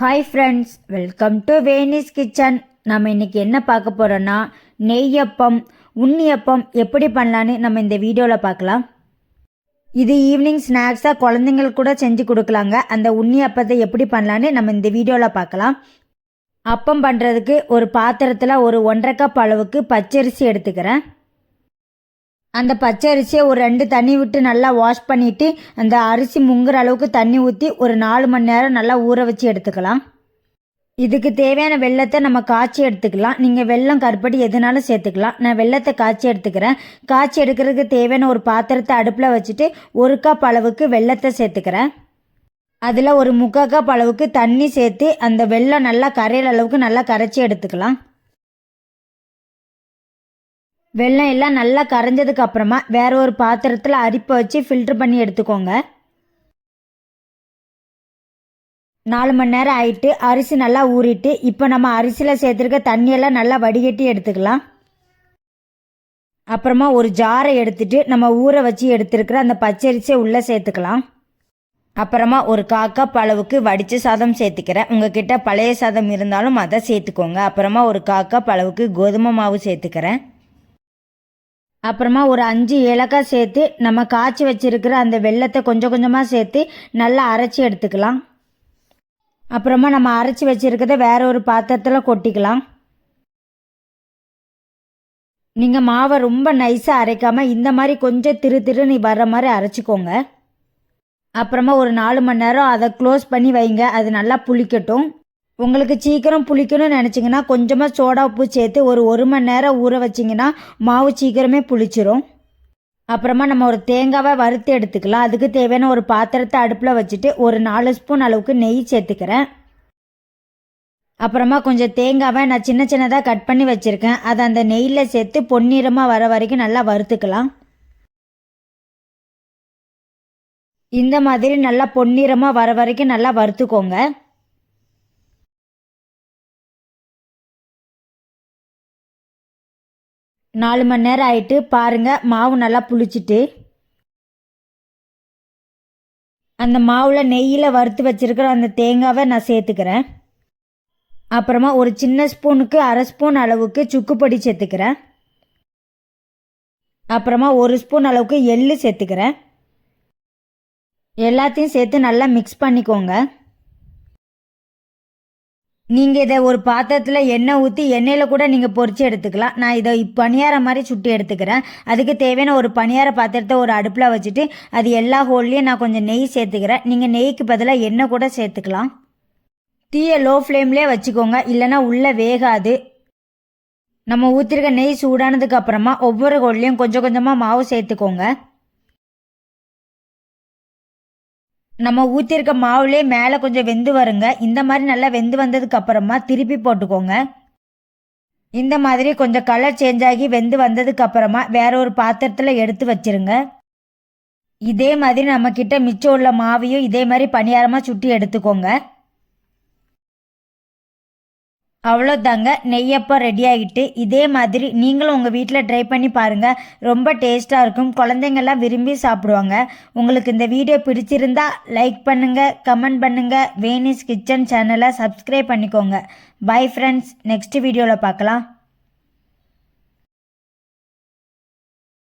Hi friends welcome to Venice kitchen நம்ம இன்றைக்கி என்ன பார்க்க போகிறோன்னா நெய்யப்பம் உண்ணியப்பம் எப்படி பண்ணலான்னு நம்ம இந்த வீடியோவில் பார்க்கலாம். இது ஈவினிங் ஸ்நாக்ஸாக குழந்தைங்களுக்கு கூட செஞ்சு கொடுக்கலாங்க. அந்த உண்ணி அப்பத்தை எப்படி பண்ணலான்னு நம்ம இந்த வீடியோவில் பார்க்கலாம். அப்பம் பண்ணுறதுக்கு ஒரு பாத்திரத்தில் ஒரு ஒன்றரை கப் அளவுக்கு பச்சரிசி எடுத்துக்கிறேன். அந்த பச்சை அரிசியை ஒரு ரெண்டு தண்ணி விட்டு நல்லா வாஷ் பண்ணிவிட்டு அந்த அரிசி முங்குற அளவுக்கு தண்ணி ஊற்றி ஒரு நாலு மணி நேரம் நல்லா ஊற வச்சு எடுத்துக்கலாம். இதுக்கு தேவையான வெள்ளத்தை நம்ம காய்ச்சி எடுத்துக்கலாம். நீங்கள் வெள்ளம் கருப்படி எதுனாலும் சேர்த்துக்கலாம். நான் வெள்ளத்தை காய்ச்சி எடுத்துக்கிறேன். காய்ச்சி எடுக்கிறதுக்கு தேவையான ஒரு பாத்திரத்தை அடுப்பில் வச்சுட்டு ஒரு கப் அளவுக்கு வெள்ளத்தை சேர்த்துக்கிறேன். அதில் ஒரு முக்கால் கப் அளவுக்கு தண்ணி சேர்த்து அந்த வெள்ளம் நல்லா கரையிற அளவுக்கு நல்லா கரைச்சி எடுத்துக்கலாம். வெள்ளம் எல்லாம் நல்லா கரைஞ்சதுக்கு அப்புறமா வேற ஒரு பாத்திரத்தில் அரிப்பை வச்சு ஃபில்டர் பண்ணி எடுத்துக்கோங்க. நாலு மணி நேரம் ஆயிட்டு அரிசி நல்லா ஊறிட்டு இப்போ நம்ம அரிசியில் சேர்த்துருக்க தண்ணியெல்லாம் நல்லா வடிகட்டி எடுத்துக்கலாம். அப்புறமா ஒரு ஜாரை எடுத்துட்டு நம்ம ஊற வச்சு எடுத்துருக்கிற அந்த பச்சரிசியை உள்ளே சேர்த்துக்கலாம். அப்புறமா ஒரு காக்கா பளவுக்கு வடித்த சாதம் சேர்த்துக்கிறேன். உங்ககிட்ட பழைய சாதம் இருந்தாலும் அதை சேர்த்துக்கோங்க. அப்புறமா ஒரு காக்கா பளவுக்கு கோதுமை மாவு சேர்த்துக்கிறேன். அப்புறமா ஒரு அஞ்சு ஏலக்காய் சேர்த்து நம்ம காய்ச்சி வச்சிருக்கிற அந்த வெள்ளத்தை கொஞ்சம் கொஞ்சமாக சேர்த்து நல்லா அரைச்சி எடுத்துக்கலாம். அப்புறமா நம்ம அரைச்சி வச்சிருக்கிறத வேற ஒரு பாத்திரத்தில் கொட்டிக்கலாம். நீங்கள் மாவை ரொம்ப நைஸாக அரைக்காமல் இந்த மாதிரி கொஞ்சம் திரு திரு நீ வர்ற மாதிரி அரைச்சிக்கோங்க. அப்புறமா ஒரு நாலு மணி நேரம் அதை க்ளோஸ் பண்ணி வைங்க. அது நல்லா புளிக்கட்டும். உங்களுக்கு சீக்கிரம் புளிக்கணும்னு நினச்சிங்கன்னா கொஞ்சமாக சோடா உப்பு சேர்த்து ஒரு ஒரு மணி நேரம் ஊற வச்சிங்கன்னா மாவு சீக்கிரமே புளிச்சிரும். அப்புறமா நம்ம ஒரு தேங்காவை வறுத்து எடுத்துக்கலாம். அதுக்கு தேவையான ஒரு பாத்திரத்தை அடுப்பில் வச்சுட்டு ஒரு நாலு ஸ்பூன் அளவுக்கு நெய் சேர்த்துக்கிறேன். அப்புறமா கொஞ்சம் தேங்காவை நான் சின்ன சின்னதாக கட் பண்ணி வச்சுருக்கேன். அதை அந்த நெய்யில் சேர்த்து பொன்னிறமாக வர வரைக்கும் நல்லா வறுத்துக்கலாம். இந்த மாதிரி நல்லா பொன்னிறமாக வர வரைக்கும் நல்லா வறுத்துக்கோங்க. நாலு மணி நேரம் ஆயிட்டு பாருங்க மாவு நல்லா புளிச்சிட்டு. அந்த மாவில் நெய்யில் வறுத்து வச்சிருக்கிற அந்த தேங்காவை நான் சேர்த்துக்கிறேன். அப்புறமா ஒரு சின்ன ஸ்பூனுக்கு அரை ஸ்பூன் அளவுக்கு சுக்குப்பொடி சேர்த்துக்கிறேன். அப்புறமா ஒரு ஸ்பூன் அளவுக்கு எள்ளு சேர்த்துக்கிறேன். எல்லாத்தையும் சேர்த்து நல்லா மிக்ஸ் பண்ணிக்கோங்க. நீங்கள் இதை ஒரு பாத்திரத்தில் எண்ணெய் ஊற்றி எண்ணெயில் கூட நீங்கள் பொறிச்சு எடுத்துக்கலாம். நான் இதை பணியாரம் மாதிரி சுட்டி எடுத்துக்கிறேன். அதுக்கு தேவையான ஒரு பணியார பாத்திரத்தை ஒரு அடுப்பில் வச்சுட்டு அது எல்லா ஹோல்லையும் நான் கொஞ்சம் நெய் சேர்த்துக்கிறேன். நீங்கள் நெய்க்கு பதிலாக எண்ணெய் கூட சேர்த்துக்கலாம். தீயை லோ ஃப்ளேம்லேயே வச்சுக்கோங்க. இல்லைன்னா உள்ளே வேகாது. நம்ம ஊற்றிருக்க நெய் சூடானதுக்கு அப்புறமா ஒவ்வொரு ஹோல்லையும் கொஞ்சம் கொஞ்சமாக மாவு சேர்த்துக்கோங்க. நம்ம ஊற்றிருக்க மாவுலே மேலே கொஞ்சம் வெந்து வருங்க. இந்த மாதிரி நல்லா வெந்து வந்ததுக்கு அப்புறமா திருப்பி போட்டுக்கோங்க. இந்த மாதிரி கொஞ்சம் கலர் சேஞ்ச் ஆகி வெந்து வந்ததுக்கு அப்புறமா வேற ஒரு பாத்திரத்தில் எடுத்து வச்சிருங்க. இதே மாதிரி நம்ம கிட்ட மிச்சம் உள்ள மாவையும் இதே மாதிரி பணியாரமாக சுட்டி எடுத்துக்கோங்க. அவ்வளோதாங்க நெய்யப்பம் ரெடி ஆகிட்டு இதே மாதிரி நீங்களும் உங்கள் வீட்டில் ட்ரை பண்ணி பாருங்கள் ரொம்ப டேஸ்ட்டாக இருக்கும். குழந்தைங்கள்லாம் விரும்பி சாப்பிடுவாங்க. உங்களுக்கு இந்த வீடியோ பிடிச்சிருந்தா லைக் பண்ணுங்கள் கமெண்ட் பண்ணுங்கள் வேனிஸ் கிச்சன் சேனலை சப்ஸ்கிரைப் பண்ணிக்கோங்க. பை ஃப்ரெண்ட்ஸ் நெக்ஸ்ட் வீடியோவில் பார்க்கலாம்.